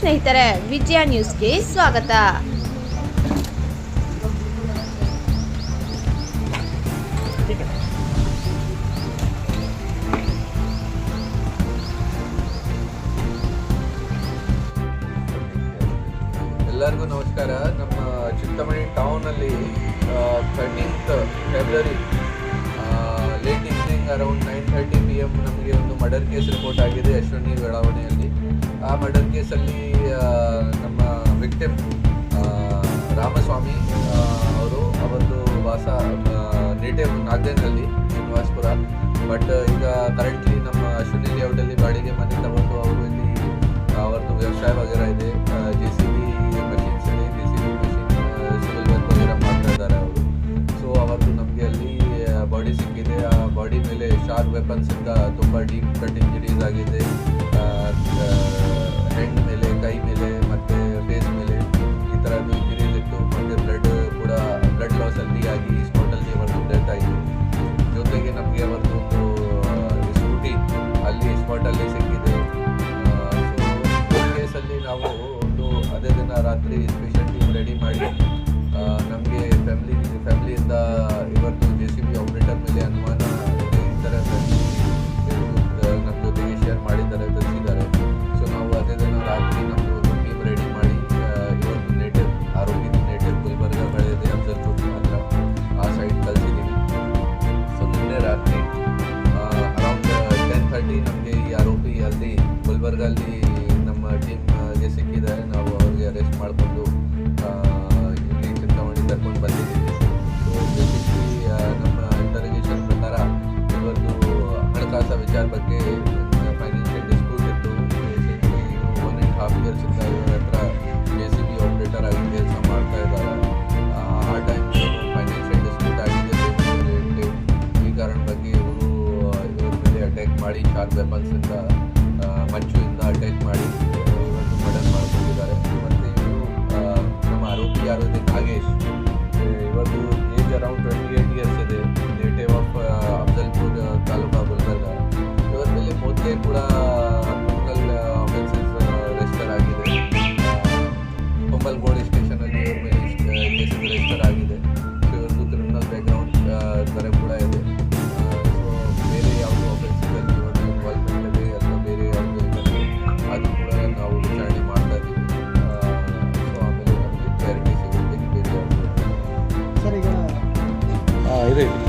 ಸ್ನೇಹಿತರೆ, ವಿಜಯ ನ್ಯೂಸ್ಗೆ ಸ್ವಾಗತ. ಎಲ್ಲರಿಗೂ ನಮಸ್ಕಾರ. ನಮ್ಮ Chintamani ಟೌನಲ್ಲಿ thirteenth February late evening around nine thirty P M ನಮಗೆ ಒಂದು ಮರ್ಡರ್ ಕೇಸ್ ರಿಪೋರ್ಟ್ ಆಗಿದೆ ಅಶ್ವಿನಿ ಬೆಳಾವಣೆಯಲ್ಲಿ ಆ ಮರ್ಡರ್ ಕೇಸಲ್ಲಿ ನಮ್ಮ ವಿಕ್ಟಿಮ್ ರಾಮಸ್ವಾಮಿ ಅವರು ಅವತ್ತು ವಾಸ ನೇಟಿವ್ ನಾಗದೇನಲ್ಲಿ ಶ್ರೀನಿವಾಸ್ಪುರ. ಬಟ್ ಈಗ ಕರೆಂಟ್ಲಿ ನಮ್ಮ ಅಶ್ವಿನಿ ಲೇಔಟಲ್ಲಿ ಬಾಡಿಗೆ ಮನೆ ತಗೊಂಡು ಅವರು ಇಲ್ಲಿ ಅವ್ರದ್ದು ವ್ಯವಸಾಯ ವಗೇರ ಇದೆ. ಜೆ ಸಿ ಬಿ ಮಷಿನ್ಸ್ ಇದೆ. J C B machine civil ವಗೇರ ಮಾಡ್ತಾ ಇದ್ದಾರೆ ಅವರು. ಸೊ ಅವತ್ತು ನಮಗೆ ಅಲ್ಲಿ ಬಾಡಿ ಸಿಕ್ಕಿದೆ. ಆ ಬಾಡಿ ಮೇಲೆ ಶಾರ್ಪ್ ವೆಪನ್ಸಿಂದ ತುಂಬ ಡೀಪ್ ಕಟ್ ಇಂಜುರೀಸ್ ಆಗಿದೆ. ಒಂದು ದಿನ ರಾತ್ರಿ ಸ್ಪೆಷಲ್ ಟೀಮ್ ರೆಡಿ ಮಾಡಿ ನಮಗೆ ಫ್ಯಾಮಿಲಿ ಫ್ಯಾಮಿಲಿಯಿಂದ ಇವತ್ತು ವಿಚಾರ ಬಗ್ಗೆ ಫೈನಾನ್ಷಿಯಲ್ ಡಿಸ್ಪ್ಯೂಟ್ ಇತ್ತು ಒನ್ ಆ್ಯಂಡ್ ಹಾಫ್ ಇಯರ್ಸ್ ಇಂದ ಇವ್ರ ಹತ್ರ ಜೆ ಸಿ ಬಿ ಆಪ್ರೇಟರ್ ಆಗಿ ಕೆಲಸ ಮಾಡ್ತಾ ಇದ್ದಾರೆ. ಆ, ಟೈಮ್ ಫೈನಾನ್ಷಿಯಲ್ ಡಿಸ್ಪ್ಯೂಟ್ ಆಗಿದೆ. ಈ ಕಾರಣ ಬಗ್ಗೆ ಇವರು ಇವ್ರ ಮೇಲೆ ಅಟ್ಯಾಕ್ ಮಾಡಿ ಶಾರ್ಪ್ ವೆಪನ್ಸಿಂದ ಮಂಚುವಿಂದ ಅಟ್ಯಾಕ್ ಮಾಡಿ ಮರ್ಡರ್ ಮಾಡ್ಕೊಂಡಿದ್ದಾರೆ. ಮತ್ತು ಇವರು ನಮ್ಮ ಆರೋಪಿ ಯಾರು ನಾಗೇಶ್. ಇವತ್ತು ಏಜ್ ಅರೌಂಡ್ ಟ್ವೆಂಟಿ ಏಯ್ಟ್ ಆಮೇಲೆ ನಮಗೆ